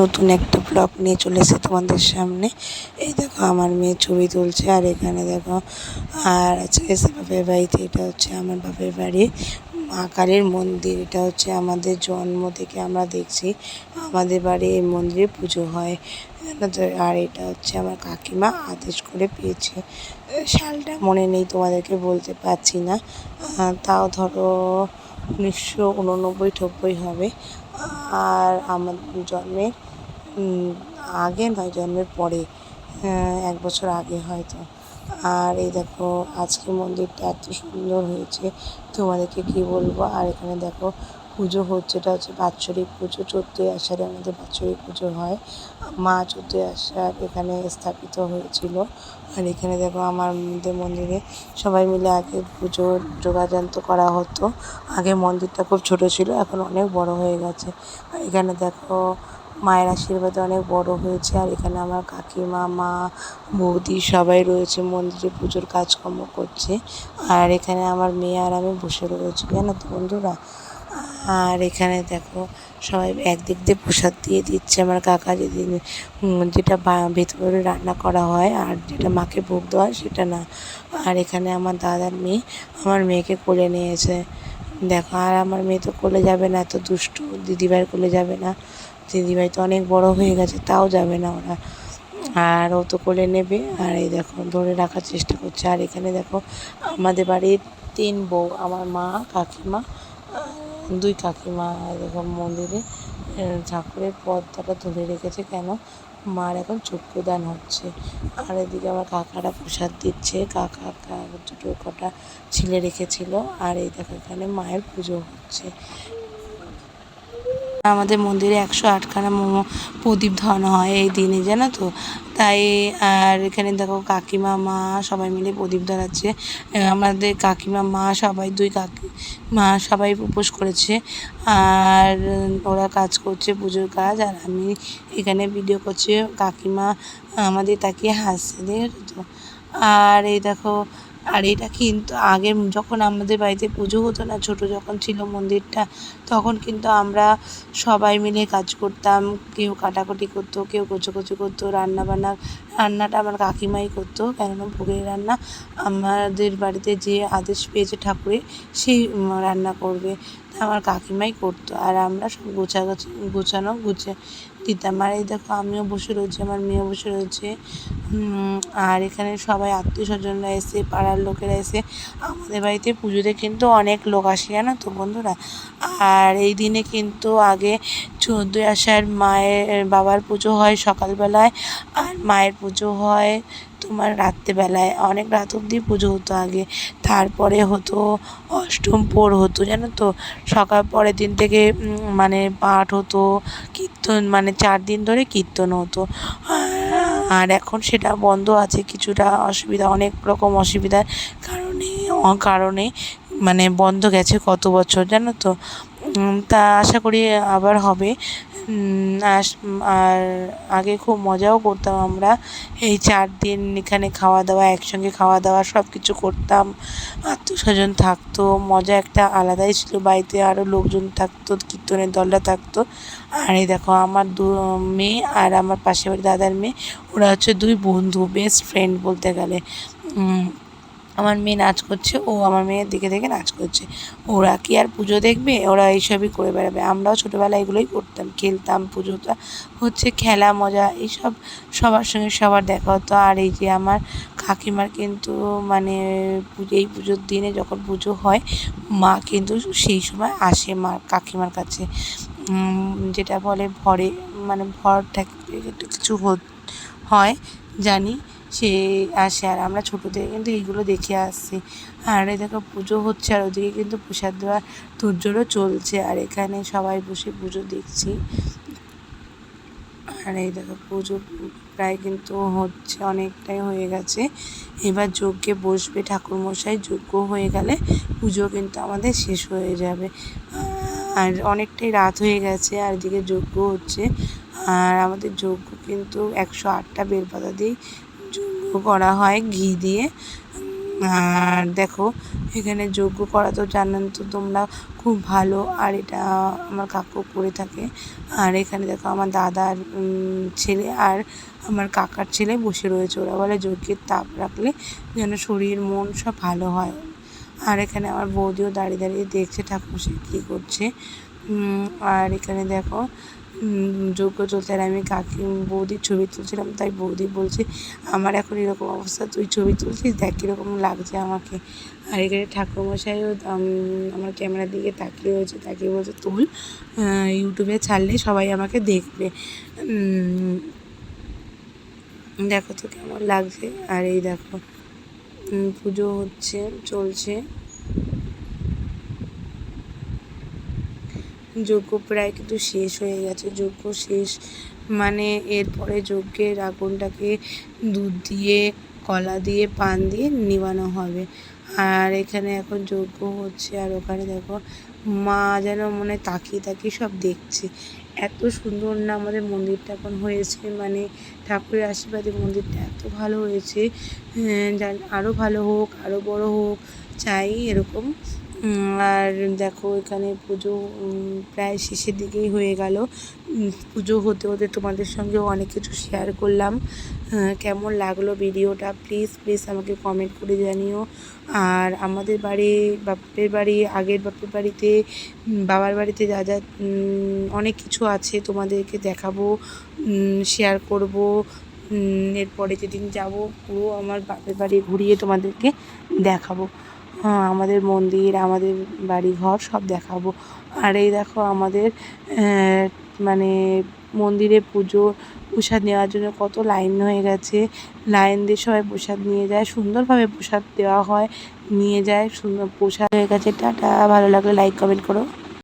নতুন একটা ব্লগ নিয়ে চলে এসে তোমাদের সামনে। এই দেখো আমার মেয়ে ছবি তুলছে আর এখানে দেখো আর আজকে এসে বাপের বাড়িতে, এটা হচ্ছে আমার বাপের বাড়ি। মা মন্দির, এটা হচ্ছে আমাদের জন্ম থেকে আমরা দেখছি। আমাদের বাড়ি এই মন্দিরে পুজো হয়। আর এটা হচ্ছে আমার কাকিমা আদেশ করে পেয়েছে। সালটা মনে নেই, তোমাদেরকে বলতে পারছি না। তাও ধরো উনিশশো উননব্বই নব্বই হবে। আর আমার জন্মের আগে নয়, জন্মের পরে এক বছর আগে হয়তো। আর এই দেখো আজকে মন্দিরটা এত সুন্দর হয়েছে। তোমাদেরকে কি বলব? আর এখানে দেখো পুজো হচ্ছে, এটা হচ্ছে বাৎসরিক পুজো। চোদ্দোই আষাঢ়ে আমাদের বাৎসরিক পুজো হয়। মা চোদ্দোই আষাঢ় এখানে স্থাপিত হয়েছিল। আর এখানে দেখো আমার মন্দিরে সবাই মিলে আগে পুজোর যোগাযন্ত্র করা হতো। আগে মন্দিরটা খুব ছোট ছিল, এখন অনেক বড় হয়ে গেছে। আর এখানে দেখো মায়ের আশীর্বাদে অনেক বড় হয়েছে। আর এখানে আমার কাকিমা, মা, বৌদি সবাই রয়েছে মন্দিরে পুজোর কাজকর্ম করছে। আর এখানে আমার মেয়ে আর আমি বসে রয়েছি। জানো তো বন্ধুরা? আর এখানে দেখো সবাই একদিক দিয়ে প্রসাদ দিয়ে দিচ্ছে। আমার কাকা যেদিন যেটা ভেতরে রান্না করা হয় আর যেটা মাকে ভোগ দেওয়া হয় সেটা না। আর এখানে আমার দাদার মেয়ে আমার মেয়েকে কোলে নিয়েছে। দেখো, আর আমার মেয়ে তো কোলে যাবে না, এত দুষ্টু। দিদিভাইয়ের কোলে যাবে না। দিদিভাই তো অনেক বড় হয়ে গেছে, তাও যাবে না ওরা। আর ও তো কোলে নেবে। আর এই দেখো, ধরে রাখার চেষ্টা করছে। আর এখানে দেখো, আমাদের বাড়ির তিন বউ, আমার মা, কাকিমা দুই কাকিমা এরকম মন্দিরে ঠাকুরের পর্দাটা ধরে রেখেছে কেন? মার এখন চক্ষুদান হচ্ছে। আর এদিকে আমার কাকারা প্রসাদ দিচ্ছে। কাকা দুটো কটা ছিলে রেখেছিল। আর এই দেখো এখানে মায়ের পুজো হচ্ছে। আমাদের মন্দিরে একশো আটখানা মোমো প্রদীপ ধরানো হয় এই দিনে, জানো তো? তাই আর এখানে দেখো কাকিমা, মা সবাই মিলে প্রদীপ ধরাচ্ছে। আমাদের কাকিমা, মা সবাই, দুই কাকি, মা সবাই উপোস করেছে। আর ওরা কাজ করছে, পুজোর কাজ। আর আমি এখানে ভিডিও করছি। কাকিমা আমাদের তাকিয়ে হাসছে, দেখেছ? তো আর এই দেখো আর এটা কিন্তু আগে যখন আমাদের বাড়িতে পুজো হতো না, ছোট যখন ছিল মন্দিরটা, তখন কিন্তু আমরা সবাই মিলে কাজ করতাম। কেউ কাটাকুটি করতো, কেউ কোচোকুচি করতো রান্না বান্না রান্নাটা আমার কাকিমাই করতো, কেননা ভোগের রান্না আমাদের বাড়িতে যে আদেশ পেয়েছে ঠাকুরের, সেই রান্না করবে। তা আমার কাকিমাই করতো। আর আমরা সব গোছাগাছি গোছানো, গুছে দিতাম। আর এই দেখো, আমিও বসে রয়েছি, আমার মেয়েও বসে রয়েছে। আর এখানে সবাই আত্মীয় স্বজনরা এসে, পাড়ার লোকেরা এসে আমাদের বাড়িতে পুজোতে কিন্তু অনেক লোক আসে, জানো তো বন্ধুরা? আর এই দিনে কিন্তু আগে চোদ্দোই আষাঢ় মায়ের, বাবার পুজো হয় সকালবেলায় আর মায়ের পুজো হয় তোমার রাত্রেবেলায়। অনেক রাত অবধি পুজো হতো আগে। তারপরে হতো অষ্টম পোর হতো, জানো তো? সকাল পরের দিন থেকে মানে পাঠ হতো, কীর্তন মানে চার দিন ধরে কীর্তন হতো। আর- এখন সেটা বন্ধ আছে কিছুটা অসুবিধা, অনেক রকম অসুবিধার কারণে কারণে মানে বন্ধ গেছে কত বছর, জানো তো? তা আশা করি আবার হবে। আর আগে খুব মজাও করতাম আমরা। এই চার দিন এখানে খাওয়া দাওয়া, একসঙ্গে খাওয়া দাওয়া সব কিছু করতাম। আত্মীয় স্বজন থাকতো, মজা একটা আলাদাই ছিল। বাড়িতে আরও লোকজন থাকতো, কীর্তনের দলটা থাকতো। আর এই দেখো, আমার দু, মেয়ে আর আমার পাশের বাড়ির দাদার মেয়ে, ওরা হচ্ছে দুই বন্ধু বেস্ট ফ্রেন্ড বলতে গেলে। আমার মেয়ে নাচ করছে, ও আমার মেয়ের দিকে দেখে নাচ করছে। ওরা কি আর পুজো দেখবে? ওরা এইসবই করে বেড়াবে। আমরাও ছোটোবেলায় এগুলোই করতাম, খেলতাম পুজোটা হচ্ছে খেলা, মজা, এইসব সবার সঙ্গে সবার দেখা হতো। আর এই যে আমার কাকিমার কিন্তু মানে এই পুজোর দিনে যখন পুজো হয়, মা কিন্তু সেই সময় আসে মা কাকিমার কাছে। যেটা বলে ভরে মানে ভর থাকে কিছু হয়, জানি। সে আসে আর আমরা ছোটো থেকে কিন্তু এইগুলো দেখে আসছি। আর এই দেখো পুজো হচ্ছে আর ওদিকে কিন্তু প্রসাদ দেওয়ার তোড়জোড়ও চলছে আর এখানে সবাই বসে পুজো দেখছি। আর এই দেখো পুজো প্রায় কিন্তু হচ্ছে অনেকটাই হয়ে গেছে। এবার যজ্ঞে বসবে ঠাকুরমশাই, যজ্ঞ হয়ে গেলে পুজো কিন্তু আমাদের শেষ হয়ে যাবে। আর অনেকটাই রাত হয়ে গেছে আর এদিকে যজ্ঞ হচ্ছে। আর আমাদের যজ্ঞ কিন্তু একশো আটটা বেলপাতা দিয়ে যজ্ঞ করা হয় ঘি দিয়ে। আর দেখো, এখানে যজ্ঞ করা তো জানেন তো তোমরা খুব ভালো। আর এটা আমার কাকু করে থাকে। আর এখানে দেখো আমার দাদার ছেলে আর আমার কাকার ছেলে বসে রয়েছে। ওরা বলে যজ্ঞের তাপ রাখলে যেন শরীর, মন সব ভালো হয়। আর এখানে আমার বৌদিও দাঁড়িয়ে দাঁড়িয়ে দেখছে ঠাকুর সে কী করছে। আর এখানে দেখো যজ্ঞ চলতে আর আমি কাকি, বৌদির ছবি তুলছিলাম, তাই বৌদি বলছে, আমার এখন এরকম অবস্থা, তুই ছবি তুলছিস, দেখ কীরকম লাগছে আমাকে। আর এখানে ঠাকুরমশাইও আমার ক্যামেরার দিকে তাকিয়ে রয়েছে, তাকিয়ে বলছে তুল ইউটিউবে ছাড়লে সবাই আমাকে দেখবে। দেখো তো কেমন লাগছে, আর এই দেখো পুজো হচ্ছে, চলছে। যজ্ঞ প্রায় কিন্তু শেষ হয়ে গেছে। যজ্ঞ শেষ মানে এরপরে যজ্ঞের আগুনটাকে দুধ দিয়ে কলা দিয়ে পান দিয়ে নিবানো হবে। আর এখানে এখন যজ্ঞ হচ্ছে আর ওখানে দেখো মা যেন মনে হয় তাকিয়ে তাকিয়ে সব দেখছে। এত সুন্দর না আমাদের মন্দিরটা এখন হয়েছে। মানে ঠাকুরের আশীর্বাদে মন্দিরটা এত ভালো হয়েছে। আহ, যেন আরও ভালো হোক আরও বড় হোক চাই এরকম আর দেখো এখানে পুজো প্রায় শেষের দিকেই হয়ে গেল। পুজো হতে হতে তোমাদের সঙ্গেও অনেক কিছু শেয়ার করলাম। কেমন লাগল ভিডিওটা প্লিজ প্লিজ আমাকে কমেন্ট করে জানিও। আর আমাদের বাড়ি, বাপের বাড়ি, আগের বাপের বাড়িতে বাবার বাড়িতে যা যা অনেক কিছু আছে তোমাদেরকে দেখাবো শেয়ার করব। এরপরে যেদিন যাব পুরো আমার বাপের বাড়ি ঘুরিয়ে তোমাদেরকে দেখাবো। আমাদের মন্দির, আমাদের বাড়ি ঘর সব দেখাবো। আর এই দেখো আমাদের মানে মন্দিরে পুজো, প্রসাদ নেওয়ার জন্য কত লাইন হয়ে গেছে। লাইন দিয়ে সবাই প্রসাদ নিয়ে যায়, সুন্দরভাবে প্রসাদ দেওয়া হয়, নিয়ে যায়, সুন্দর প্রসাদ হয়ে গেছে। টাটা, ভালো লাগলে লাইক কমেন্ট করো।